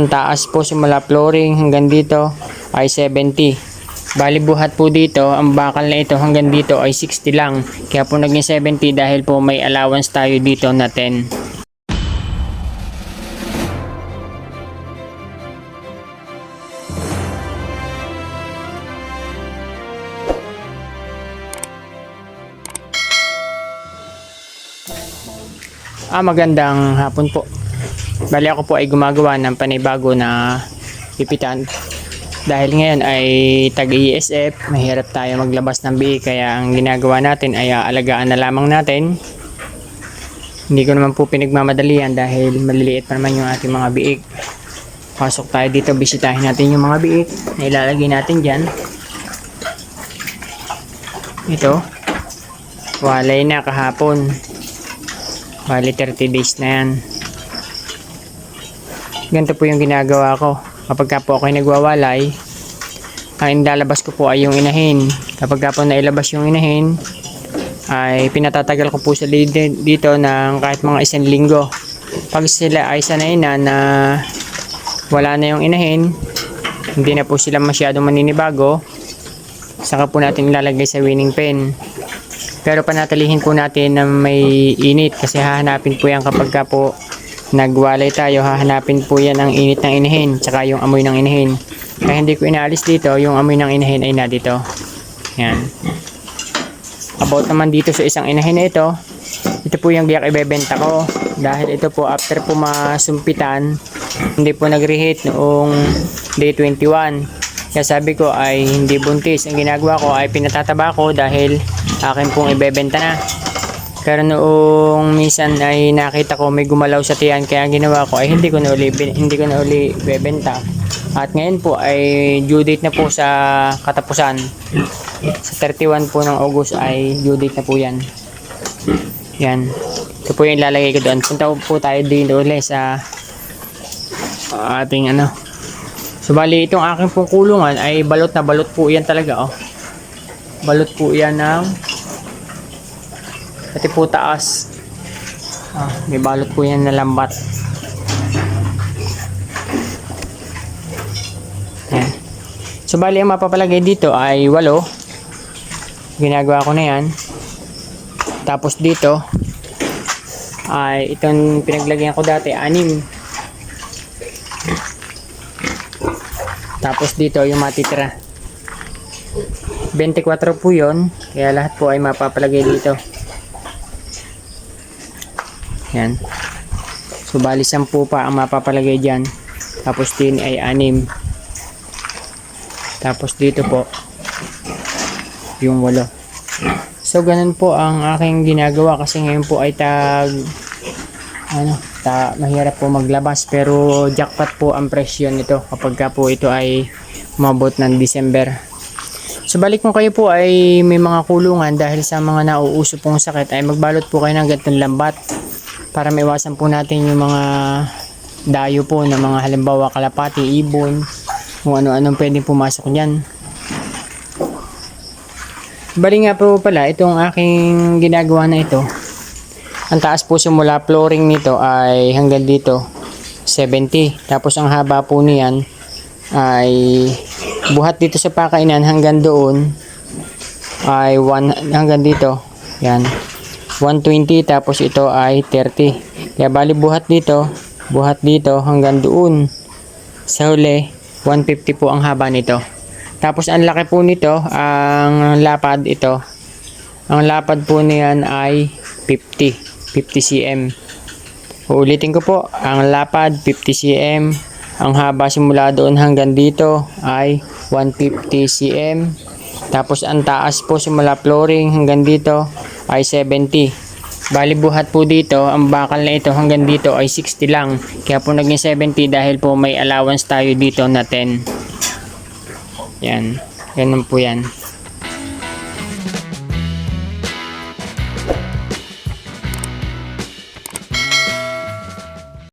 Ang taas po simula flooring hanggang dito ay 70. Bali buhat po dito, ang bakal na ito hanggang dito ay 60 lang. Kaya po naging 70 dahil po may allowance tayo dito na 10. Ah, magandang hapon po. Bali ako po ay gumagawa ng panibago na pipitan. Dahil ngayon ay tag-ESF, mahirap tayo maglabas ng biik kaya ang ginagawa natin ay aalagaan na lamang natin. Hindi ko naman po pinagmamadalian dahil maliliit pa naman yung ating mga biik. Pasok tayo dito, bisitahin natin yung mga biik na ilalagay natin dyan. Ito, walay na kahapon. Bali 30 days na yan. Ganito po yung ginagawa ko. Kapag ka po ako'y nagwawalay, ang inlalabas ko po ay yung inahin. Kapag ka po nailabas yung inahin, ay pinatatagal ko po di- dito ng kahit mga isang linggo. Pag sila ay sanay na na wala na yung inahin, hindi na po sila masyadong maninibago, saka po natin ilalagay sa winning pen. Pero panatilihin po natin na may init kasi hahanapin po yan kapag ka po nagwalay tayo, hahanapin po yan ang init ng inahin tsaka yung amoy ng inahin. Kaya hindi ko inaalis dito, yung amoy ng inahin ay na dito. Yan. About naman dito sa isang inahin na ito, ito po yung giyak ibebenta ko. Dahil ito po after po masumpitan, hindi po nag-reheat noong day 21. Kaya sabi ko ay hindi buntis. Ang ginagawa ko ay pinatataba ko dahil akin pong ibebenta na. Pero noong minsan ay nakita ko may gumalaw sa tiyan kaya ginawa ko ay hindi ko na uli, hindi ko na uli bebenta. At ngayon po ay due date na po sa katapusan. Sa 31 po ng August ay due date na po yan. Yan. Ito po yung ilalagay ko doon. Punta po tayo din uli sa ating ano. So bali itong aking pong kulungan ay balot na balot po yan talaga oh. Balot po yan ng pati po taas. Ah, may balot po yan na lambat. Yan. So bali ang mapapalagay dito ay walo. Ginagawa ko na yan. Tapos dito ay itong pinaglagyan ko dati anim. Tapos dito yung matitira. 24 po yun. Kaya lahat po ay mapapalagay dito. Yan. So bali 10 pa ang mapapalagay dyan. Tapos din ay 6. Tapos dito po yung 8. So ganun po ang aking ginagawa kasi ngayon po ay tag ano, ta, mahirap po maglabas pero jackpot po ang presyo nito kapag ka po ito ay umabot ng December. So balik mo kayo po ay may mga kulungan dahil sa mga nauuso pong sakit ay magbalot po kayo ng ganitong lambat para maiwasan po natin yung mga dayo po na mga halimbawa kalapati, ibon, kung ano-anong pwedeng pumasok dyan. Bali nga po pala, itong aking ginagawa na ito, ang taas po simula flooring nito ay hanggang dito 70. Tapos ang haba po niyan ay buhat dito sa pakainan hanggang doon ay 1 hanggang dito. Yan. 120 tapos ito ay 30. Kaya bali buhat dito, buhat dito hanggang doon. Sa huli, 150 po ang haba nito. Tapos ang laki po nito, ang lapad ito. Ang lapad po niyan ay 50. 50 cm. Uulitin ko po, ang lapad 50 cm, ang haba simula doon hanggang dito ay 150 cm. Tapos ang taas po simula flooring hanggang dito ay 70. Bali buhat po dito, ang bakal na ito hanggang dito ay 60 lang. Kaya po naging 70 dahil po may allowance tayo dito na 10. Yan. Ganun po yan.